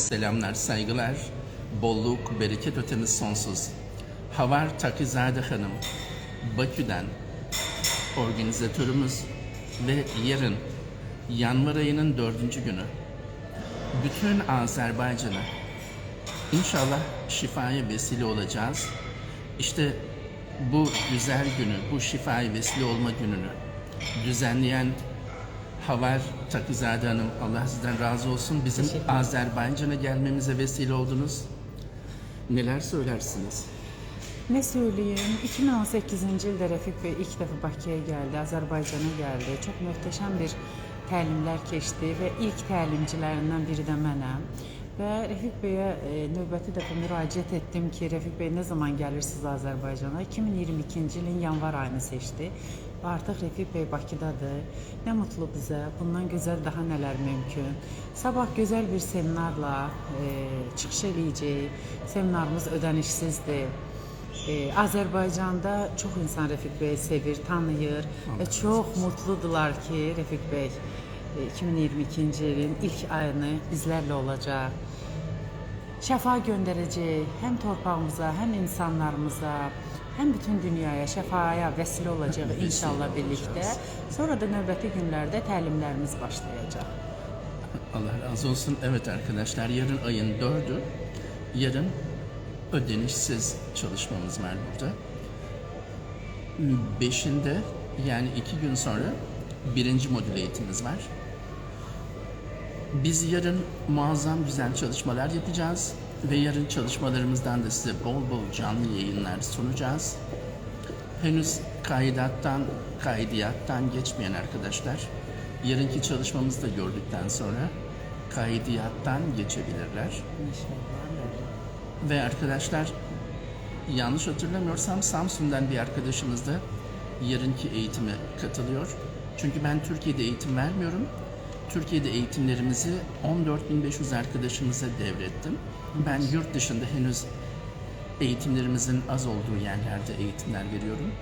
Selamlar, saygılar, bolluk, bereket ötemiz sonsuz. Havar Takizade Hanım, Bakü'den organizatörümüz ve yarın yanvar ayının dördüncü günü bütün Azerbaycan'a inşallah şifaya vesile olacağız. İşte bu güzel günü, bu şifaya vesile olma gününü düzenleyen Havar Takizade Hanım, Allah sizden razı olsun. Bizim Azerbaycan'a gelmemize vesile oldunuz. Neler söylersiniz? Ne söyleyeyim? 2018 ildə Rəfiq ilk dəfə Bakıya gəldi, Azərbaycana gəldi. Çox möhtəşəm bir təlimlər keçdi və ilk təlimçilərindən biri də mənəm. Və Rəfiq Beyə e, növbəti dəfə müraciət etdim ki, Rəfiq Bey nə zaman gəlirsiniz Azərbaycana? 2022-ci ilin yanvar ayını seçdi. Artıq Rəfiq Bey Bakıdadır. Nə mutlu bizə. Bundan gözəl daha nələr mümkün. Sabah gözəl bir seminarla e, çıxış eləyəcək. Seminarımız ödənişsizdir. Ee, Azərbaycanda çox insan Rəfiq Bey sevir, tanıyır və çox mutludurlar ki, Rəfiq Bey e, 2022-ci ilin ilk ayını bizlərlə olacaq. Şəfa göndərəcək həm torpağımıza, həm insanlarımıza, həm bütün dünyaya şəfaya vəsilə olacaq inşallah birlikdə. Sonra da növbəti günlərdə təlimlərimiz başlayacaq. Allah razı olsun. Evet arkadaşlar yarın ayın dördü. Yarın ödenişsiz çalışmamız var burada. Beşinde yani iki gün sonra birinci modül eğitimimiz var. Biz yarın muazzam güzel çalışmalar yapacağız ve yarın çalışmalarımızdan da size bol bol canlı yayınlar sunacağız. Henüz kaidattan, kaidiyattan geçmeyen arkadaşlar yarınki çalışmamızı da gördükten sonra kaidiyattan geçebilirler. Ve arkadaşlar yanlış hatırlamıyorsam Samsun'dan bir arkadaşımız da yarınki eğitime katılıyor. Çünkü ben Türkiye'de eğitim vermiyorum. Türkiye'de eğitimlerimizi 14.500 arkadaşımıza devrettim. Ben yurt dışında henüz eğitimlerimizin az olduğu yerlerde eğitimler veriyorum.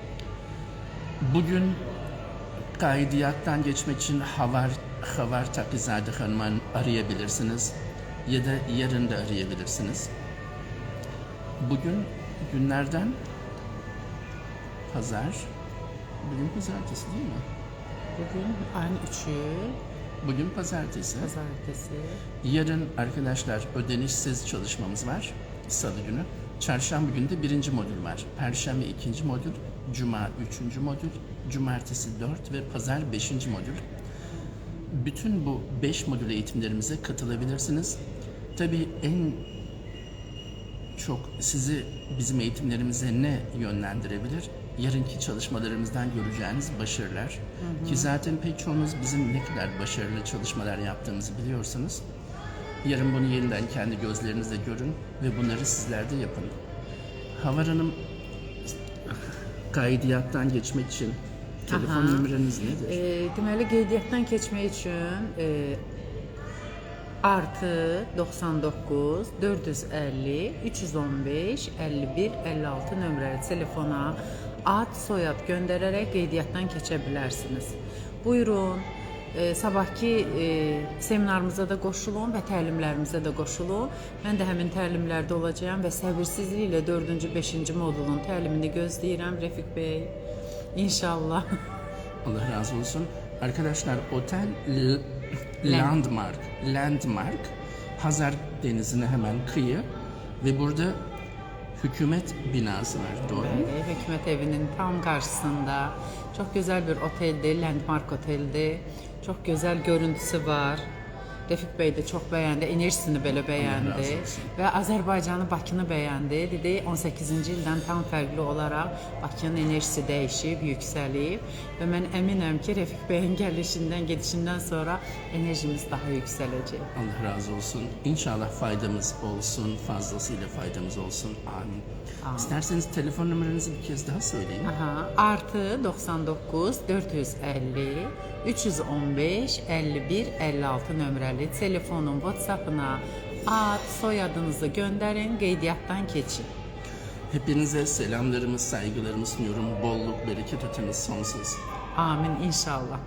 Bugün kaidiyattan geçmek için Havar, Havar Takizade Hanım'ı arayabilirsiniz ya da yarın da arayabilirsiniz. Bugün günlerden pazar. Bugün pazartesi değil mi? Bugün ayın 3'ü, Bugün pazartesi. pazartesi. Yarın arkadaşlar ödenişsiz çalışmamız var. Salı günü. Çarşamba günü de birinci modül var. Perşembe ikinci modül. Cuma üçüncü modül. Cumartesi dört ve pazar beşinci modül. Bütün bu beş modül eğitimlerimize katılabilirsiniz. Tabii en çok sizi bizim eğitimlerimize ne yönlendirebilir? Yarınki çalışmalarımızdan göreceğiniz başarılar. Ki zaten pek çoğunuz bizim ne kadar başarılı çalışmalar yaptığımızı biliyorsunuz. Yarın bunu yeniden kendi gözlerinizle görün ve bunları sizler de yapın. Havar Hanım, kaidiyattan geçmek için telefon Aha. numaranız nedir? E, deməli qeydiyyatdan keçmək üçün e, artı 99 450 315 51 56 nömrəli telefona ad, soyad göndərərək qeydiyyatdan keçə bilərsiniz. Buyurun. E, sabahki e, seminarımıza da qoşulun və təlimlərimizə də qoşulun. Mən də həmin təlimlərdə olacağam və səbirsizliklə 4-cü, 5-ci modulun təlimini gözləyirəm Rəfiq bəy. İnşallah. Allah razı olsun. Arkadaşlar otel Landmark, Landmark Hazar Denizi'ne hemen kıyı ve burada hükümet binası var doğru mu? Bəli, hökumət evinin tam qarşısında çox gözəl bir oteldir, Landmark oteldir. Çox gözəl görüntüsü var. Rəfiq bəy də çox bəyəndi, enerjisini belə olsun. və Azərbaycanı, Bakını bəyəndi. Dedi 18-ci ildən tam fərqli olaraq Bakının enerjisi dəyişib, yüksəlib və mən əminəm ki, Rəfiq bəyin gəlişindən, gedişindən sonra enerjimiz daha yüksələcək. Allah razı olsun. İnşallah faydamız olsun, fazlasıyla faydamız olsun. Amin. İsterseniz telefon numaranızı bir kez daha söyleyin. Aha, artı 99 450 315 51 56 nömrəli telefonun WhatsApp-ına ad, soyadınızı göndərin, qeydiyyatdan keçin. Hepinize selamlarımı, saygılarımı sunuyorum. Bolluk, bereket ötemiz sonsuz. Amin inşallah.